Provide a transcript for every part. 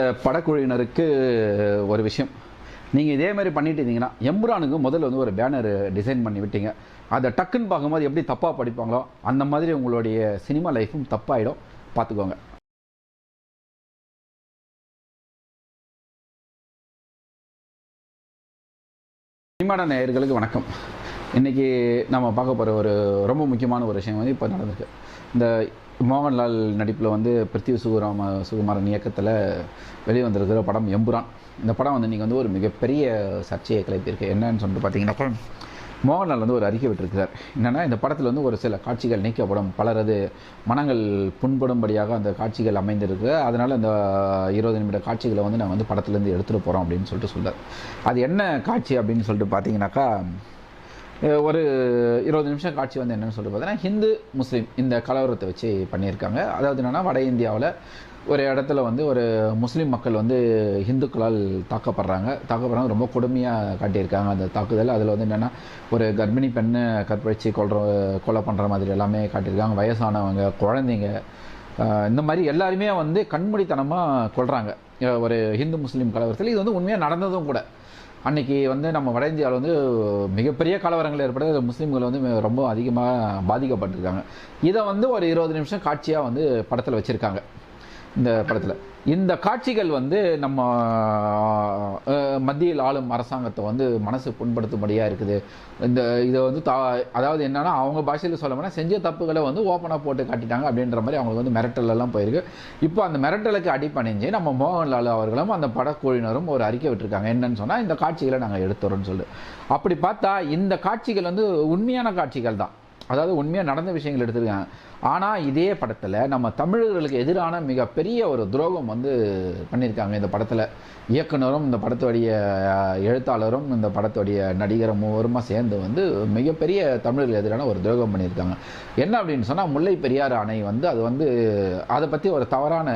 படக்குழுவினருக்கு ஒரு விஷயம். நீங்கள் இதே மாதிரி பண்ணிட்டு இருந்தீங்கன்னா எம்புரானுக்கு முதல்ல வந்து ஒரு பேனர் டிசைன் பண்ணி விட்டீங்க. அதை டக்குன்னு பார்க்கும்போது எப்படி தப்பாக படிப்பாங்களோ அந்த மாதிரி உங்களுடைய சினிமா லைஃப்பும் தப்பாயிடும். பார்த்துக்கோங்க. சினிமாட நேயர்களுக்கு வணக்கம். இன்றைக்கி நம்ம பார்க்க போகிற ஒரு ரொம்ப முக்கியமான ஒரு விஷயம் வந்து இப்போ நடந்திருக்கு. இந்த மோகன்லால் நடிப்பில் வந்து பிருத்திவி சுகுராம சுகுமாரன் இயக்கத்தில் வெளிவந்திருக்கிற படம் எம்புரான். இந்த படம் வந்து இன்றைக்கி வந்து ஒரு மிகப்பெரிய சர்ச்சையை கிளப்பியிருக்கு. என்னன்னு சொல்லிட்டு பார்த்தீங்கன்னாக்கா மோகன்லால் வந்து ஒரு அறிக்கை விட்டிருக்கிறார். என்னென்னா இந்த படத்தில் வந்து ஒரு சில காட்சிகள் நீக்கப்படும். பலரது மனங்கள் புண்படும்படியாக அந்த காட்சிகள் அமைந்திருக்கு. அதனால் அந்த இருபது நிமிட காட்சிகளை வந்து நான் வந்து படத்துலேருந்து எடுத்துகிட்டு போகிறோம் அப்படின்னு சொல்லிட்டு சொல்கிறார் அது என்ன காட்சி அப்படின்னு சொல்லிட்டு பார்த்தீங்கன்னாக்கா ஒரு இருபது நிமிஷம் காட்சி வந்து என்னன்னு சொல்லிட்டு பார்த்தீங்கன்னா ஹிந்து முஸ்லீம் இந்த கலவரத்தை வச்சு பண்ணியிருக்காங்க. அதாவது என்னென்னா வட இந்தியாவில் ஒரு இடத்துல வந்து ஒரு முஸ்லீம் மக்கள் வந்து ஹிந்துக்களால் தாக்கப்படுறாங்க. தாக்கப்படுறாங்க ரொம்ப கொடுமையாக காட்டியிருக்காங்க அந்த தாக்குதல். அதில் வந்து என்னென்னா ஒரு கர்ப்பிணி பெண்ணை கற்பழித்து கொள்ற கொலை பண்ணுற மாதிரி எல்லாமே காட்டியிருக்காங்க. வயசானவங்க குழந்தைங்க இந்த மாதிரி எல்லாருமே வந்து கண்மூடித்தனமாக கொள்கிறாங்க ஒரு ஹிந்து முஸ்லீம் கலவரத்தில். இது வந்து உண்மையாக நடந்ததும் கூட. அன்னைக்கு வந்து நம்ம வட இந்தியாவில் வந்து மிகப்பெரிய கலவரங்கள் ஏற்பட முஸ்லீம்கள் வந்து ரொம்ப அதிகமாக பாதிக்கப்பட்டிருக்காங்க. இதை வந்து ஒரு இருபது நிமிஷம் காட்சியாக வந்து படத்தில் வச்சுருக்காங்க. இந்த படத்தில். இந்த காட்சிகள் வந்து நம்ம மத்தியில் ஆளும் அரசாங்கத்தை வந்து மனசு புண்படுத்தும்படியாக இருக்குது. இந்த இதை வந்து தா அதாவது என்னென்னா அவங்க பாஷையில் சொல்ல போனால் செஞ்ச தப்புகளை வந்து ஓப்பனாக போட்டு காட்டிட்டாங்க அப்படின்ற மாதிரி அவங்களுக்கு வந்து மிரட்டலெல்லாம் போயிருக்கு. இப்போ அந்த மிரட்டலுக்கு அடிப்பணிஞ்சு நம்ம மோகன்லால் அவர்களும் அந்த படக்குழுவினரும் ஒரு அறிக்கை விட்டுருக்காங்க. என்னன்னு சொன்னால் இந்த காட்சிகளை நாங்கள் எடுத்துறோம்னு சொல்லி. அப்படி பார்த்தா இந்த காட்சிகள் வந்து உண்மையான காட்சிகள் தான். அதாவது உண்மையாக நடந்த விஷயங்கள் எடுத்திருக்காங்க. ஆனால் இதே படத்தில் நம்ம தமிழர்களுக்கு எதிரான மிகப்பெரிய ஒரு துரோகம் வந்து பண்ணியிருக்காங்க இந்த படத்தில். இயக்குனரும் இந்த படத்துடைய எழுத்தாளரும் இந்த படத்துடைய நடிகரும் மூவருமா சேர்ந்து வந்து மிகப்பெரிய தமிழர்கள் எதிரான ஒரு துரோகம் பண்ணியிருக்காங்க. என்ன அப்படின்னு சொன்னால் முல்லை பெரியாறு அணை வந்து அது வந்து அதை பற்றி ஒரு தவறான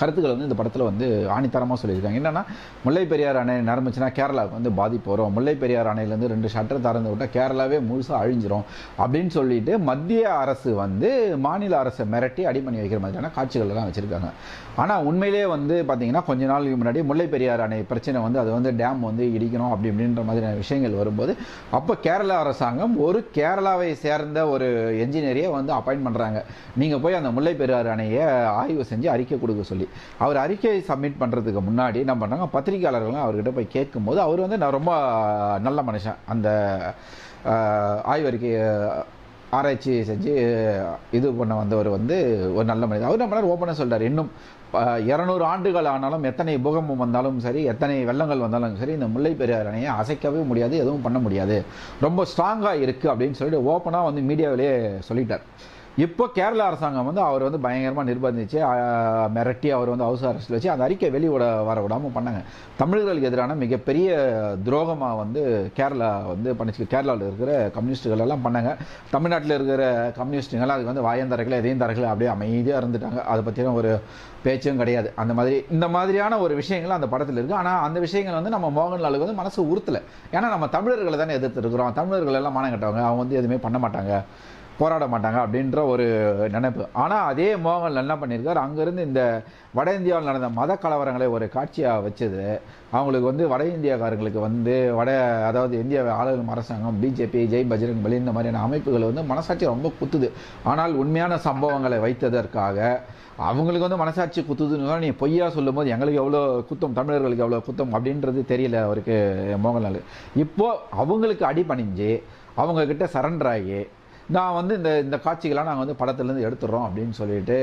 கருத்துக்கள் வந்து இந்த படத்தில் வந்து ஆணித்தரமாக சொல்லியிருக்காங்க. என்னென்னா முல்லை பெரியார் அணை நிரம்பிச்சுன்னா கேரளாவுக்கு வந்து பாதிப்பு வரும். முல்லை பெரியார் அணையிலேருந்து ரெண்டு ஷட்டர் திறந்து விட்டால் கேரளாவே முழுசாக அழிஞ்சிரும். அப்படின்னு சொல்லிட்டு மத்திய அரசு வந்து மாநில அரசை மிரட்டி அடிமணி வைக்கிற மாதிரியான காட்சிகள்லாம் வச்சுருக்காங்க. ஆனால் உண்மையிலேயே வந்து பார்த்தீங்கன்னா கொஞ்ச நாளுக்கு முன்னாடி முல்லை பெரியார் அணை பிரச்சனை வந்து அது வந்து டேம் வந்து இடிக்கணும் அப்படி இப்படின்ற மாதிரியான விஷயங்கள் வரும்போது அப்போ கேரளா அரசாங்கம் ஒரு கேரளாவை சேர்ந்த ஒரு என்ஜினியரையே வந்து அப்பாயின்ட் பண்ணுறாங்க நீங்கள் போய் அந்த முல்லை பெரியாறு அணையை ஆய்வு செஞ்சு அறிக்கை கொடுக்க சொல்லி. அவர் அறிக்கையை சப்மிட் பண்ணுறதுக்கு முன்னாடி என்ன பண்ணாங்க? பத்திரிகையாளர்களும் அவர்கிட்ட போய் கேட்கும்போது அவர் வந்து நான் ரொம்ப நல்ல மனுஷன். அந்த ஆய்வறிக்கை ஆய்வறிக்கையை ஆராய்ச்சி செஞ்சு இது பண்ண வந்தவர் வந்து ஒரு நல்ல மனிதர். அவர் நம்மளால் ஓப்பனாக சொல்கிறார் இன்னும் இரநூறு ஆண்டுகள் ஆனாலும் எத்தனை பூகம்பம் வந்தாலும் சரி எத்தனை வெள்ளங்கள் வந்தாலும் சரி இந்த முல்லை பெரியார் அணையை அசைக்கவே முடியாது எதுவும் பண்ண முடியாது. ரொம்ப ஸ்ட்ராங்காக இருக்குது அப்படின்னு சொல்லிட்டு ஓப்பனாக வந்து மீடியாவிலே சொல்லிட்டார். இப்போ கேரளா அரசாங்கம் வந்து அவர் வந்து பயங்கரமாக நிர்பந்திச்சு மிரட்டி அவர் வந்து ஹவுஸ் அரெஸ்ட்டில் வச்சு அந்த அறிக்கை வெளிவிட வர விடாமல் பண்ணாங்க. தமிழர்களுக்கு எதிரான மிகப்பெரிய துரோகமாக வந்து கேரளா வந்து பண்ணிச்சு. கேரளாவில் இருக்கிற கம்யூனிஸ்டுகள் எல்லாம் பண்ணாங்க. தமிழ்நாட்டில் இருக்கிற கம்யூனிஸ்ட்டுகள் அதுக்கு வந்து வாயம் தரக்கல எதையும் தரக்கல அப்படியே அமைதியாக இருந்துட்டாங்க. அதை பற்றின ஒரு பேச்சும் கிடையாது. அந்த மாதிரி இந்த மாதிரியான ஒரு விஷயங்கள் அந்த படத்தில் இருக்குது ஆனால் அந்த விஷயங்கள் வந்து நம்ம மோகன்லாலுக்கு வந்து மனசு உறுத்தலை. ஏன்னா நம்ம தமிழர்களை தானே எதிர்த்து இருக்கிறோம் தமிழர்கள் எல்லாம் மானம் கட்டவங்க. அவங்க வந்து எதுவுமே பண்ண மாட்டாங்க. போராட மாட்டாங்க அப்படின்ற ஒரு நினைப்பு. ஆனால் அதே மோகன்லால் என்ன பண்ணியிருக்கார். அங்கேருந்து இந்த வட இந்தியாவில் நடந்த மத கலவரங்களை ஒரு காட்சியாக வச்சது. அவங்களுக்கு வந்து வட இந்தியாக்காரங்களுக்கு வந்து வட அதாவது இந்திய ஆளுநர் அரசாங்கம் பிஜேபி ஜெய் பஜ்ரங் பலி இந்த மாதிரியான அமைப்புகள் வந்து மனசாட்சி ரொம்ப குத்துது. ஆனால் உண்மையான சம்பவங்களை வைத்ததற்காக அவங்களுக்கு வந்து மனசாட்சி குத்துதுன்னு நீ பொய்யா சொல்லும்போது எங்களுக்கு எவ்வளோ குத்தம் தமிழர்களுக்கு எவ்வளோ குத்தம் அப்படின்றது தெரியல அவருக்கு மோகன்லால் இப்போது அவங்களுக்கு அடிபணிஞ்சு அவங்க கிட்ட சரண்டர் ஆகி நான் வந்து இந்த இந்த காட்சிகளாக நாங்கள் வந்து படத்துலேருந்து எடுத்துடுறோம் அப்படின்னு சொல்லிட்டு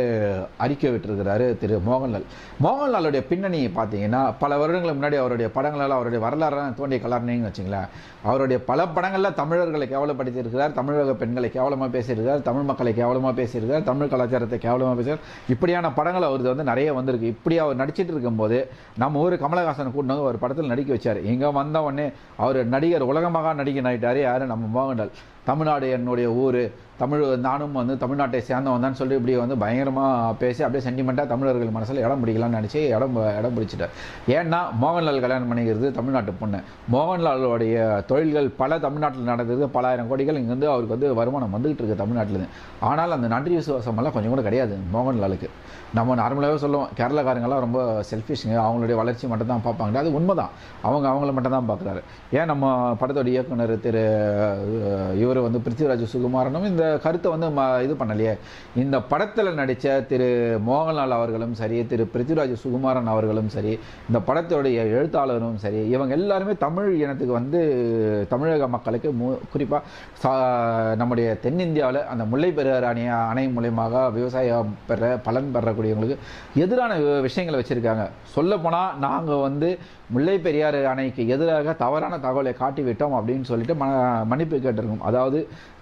அறிக்கை விட்டுருக்கிறாரு திரு மோகன்லால். மோகன்லாலுடைய பின்னணி பார்த்தீங்கன்னா பல வருடங்களுக்கு முன்னாடி அவருடைய படங்களால் அவருடைய வரலாறு தோண்டிய கலர்னேன்னு வச்சுங்களேன். அவருடைய பல படங்களில் தமிழர்களை கேவலப்படுத்தியிருக்கிறார் தமிழக பெண்களை கேவலமாக பேசியிருக்கிறார் தமிழ் மக்களை கேவலமாக பேசியிருக்கிறார் தமிழ் கலாச்சாரத்தை கேவலமாக பேசியிருக்கார் இப்படியான படங்கள் அவருக்கு வந்து நிறைய வந்திருக்கு. இப்படி அவர் நடிச்சிட்டு இருக்கும்போது நம்ம ஊர் கமலஹாசன் கூட்டினவங்க ஒரு படத்தில் நடிக்க வச்சார். இங்கே வந்த உடனே அவர் நடிகர் உலகமாக நடிகன் ஆகிட்டார் யார்? நம்ம மோகன்லால். தமிழ்நாடு என்னுடைய ஊர். தமிழ் நானும் வந்து தமிழ்நாட்டை சேர்ந்தவன் தான் சொல்லி இப்படி வந்து பயங்கரமாக பேசி அப்படியே சென்டிமெண்ட்டாக தமிழர்கள் மனசில் இடம் பிடிக்கலாம்னு நினச்சி இடம் இடம் பிடிச்சிட்டார். ஏன்னா மோகன்லால் கல்யாணம் பண்ணிக்கிறது தமிழ்நாட்டு பொண்ணு. மோகன்லாலுடைய தொழில்கள் பல தமிழ்நாட்டில் நடந்தது. பலாயிரம் கோடிகள் இங்கேருந்து அவருக்கு வந்து வருமானம் வந்துகிட்டு இருக்கு தமிழ்நாட்டிலேருந்து. ஆனால் அந்த நன்றி விசுவாசமெல்லாம் கொஞ்சம் கூட கிடையாது மோகன்லாலுக்கு. நம்ம நார்மலாகவே சொல்லுவோம் கேரளாக்காரங்கெல்லாம் ரொம்ப செல்ஃபிஷ்ங்க அவங்களுடைய வளர்ச்சி மட்டும் தான் பார்ப்பாங்க. அது உண்மைதான். அவங்க அவங்கள மட்டும் தான் பார்க்குறாரு. ஏன் நம்ம படத்தோட இயக்குனர் திரு இவர் வந்து பிருத்திவிராஜ் சுகுமாரனும் இந்த கருத்தை வந்து இது பண்ணலையே. இந்த படத்தில் நடித்த திரு மோகன்லால் அவர்களும் சரி திரு பிருத்திராஜ் சுகுமாரன் அவர்களும் சரி இந்த படத்தோடைய எழுத்தாளரும் சரி இவங்க எல்லாருமே தமிழ் இனத்துக்கு வந்து தமிழக மக்களுக்கு மு குறிப்பாக சா நம்முடைய தென்னிந்தியாவில் அந்த முல்லை பெரியாறு அணை அணை மூலயமாக விவசாயம் பெற பலன் பெறக்கூடியவங்களுக்கு எதிரான விஷயங்களை வச்சுருக்காங்க. சொல்லப்போனால் நாங்கள் வந்து முல்லை பெரியாறு அணைக்கு எதிராக தவறான தகவலை காட்டிவிட்டோம் அப்படின்னு சொல்லிட்டு ம மன்னிப்பு கேட்டிருக்கோம். அதாவது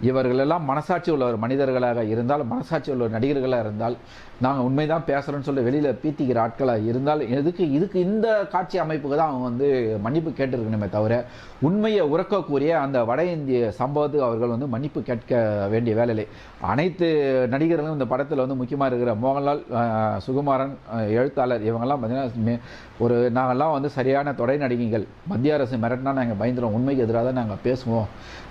இவர்களெல்லாம் மனசாட்சி ஒரு மனிதர்களாக இருந்தால் மனசாட்சி உள்ள நடிகர்களாக இருந்தால் நாங்கள் உண்மைதான் பேசுகிறோன்னு சொல்லி வெளியில் பீத்திக்கிற ஆட்களாக இருந்தால் எதுக்கு இதுக்கு இந்த காட்சி அமைப்புக்கு தான் அவங்க வந்து மன்னிப்பு கேட்டிருக்கணுமே தவிர உண்மையை உறக்கக்கூடிய அந்த வட இந்திய சம்பவத்துக்கு அவர்கள் வந்து மன்னிப்பு கேட்க வேண்டிய வேலையில்லை அனைத்து நடிகர்களும் இந்த படத்தில் வந்து முக்கியமாக இருக்கிற மோகன்லால் சுகுமாரன் எழுத்தாளர் இவங்கெல்லாம் பார்த்தீங்கன்னா ஒரு நாங்கள்லாம் வந்து சரியான தொடை நடிகைகள். மத்திய அரசு மிரட்டினா நாங்கள் பயந்துடும் உண்மைக்கு எதிராக தான் நாங்கள் பேசுவோம்.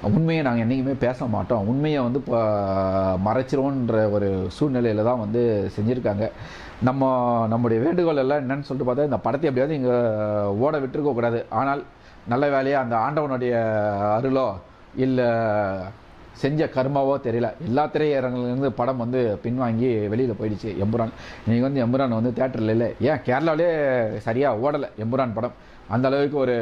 உண்மையை நாங்கள் என்றைக்குமே பேச மாட்டோம். உண்மையை வந்து மறைச்சிருவோன்ற ஒரு சூழ்நிலையில் தான் வந்து செஞ்சுருக்காங்க. நம்ம நம்முடைய வேண்டுகோள் எல்லாம் என்னன்னு சொல்லிட்டு பார்த்தா இந்த படத்தை எப்படியாவது இங்கே ஓட விட்டுருக்க கூடாது. ஆனால் நல்ல வேலையாக அந்த ஆண்டவனுடைய அருளோ இல்லை செஞ்ச கர்மாவோ தெரியல. எல்லா திரையரங்கிலிருந்து படம் வந்து பின்வாங்கி வெளியில் போயிடுச்சு எம்புரான். நீங்கள் வந்து எம்புரான் வந்து தேட்டரில் இல்லை. ஏன் கேரளாவிலே சரியாக ஓடலை எம்புரான் படம்? அந்த அளவுக்கு ஒரு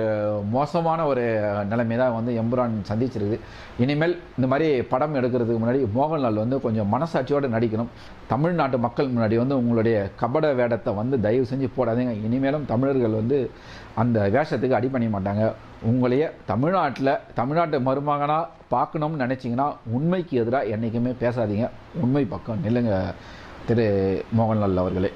மோசமான ஒரு நிலைமை தான் வந்து எம்புரான் சந்திச்சிருக்குது. இனிமேல் இந்த மாதிரி படம் எடுக்கிறதுக்கு முன்னாடி மோகன்லால் வந்து கொஞ்சம் மனசாட்சியோடு நடிக்கணும். தமிழ்நாட்டு மக்கள் முன்னாடி வந்து உங்களுடைய கபட வேடத்தை வந்து தயவு செஞ்சு போடாதீங்க. இனிமேலும் தமிழர்கள் வந்து அந்த வேஷத்துக்கு அடிபணிய மாட்டாங்க. உங்களையே தமிழ்நாட்டில் தமிழ்நாட்டு மருமகனாக பார்க்கணும்னு நினச்சிங்கன்னா உண்மைக்கு எதிராக என்றைக்குமே பேசாதீங்க. உண்மை பக்கம் நில்லுங்க திரு மோகன்லால் அவர்களே.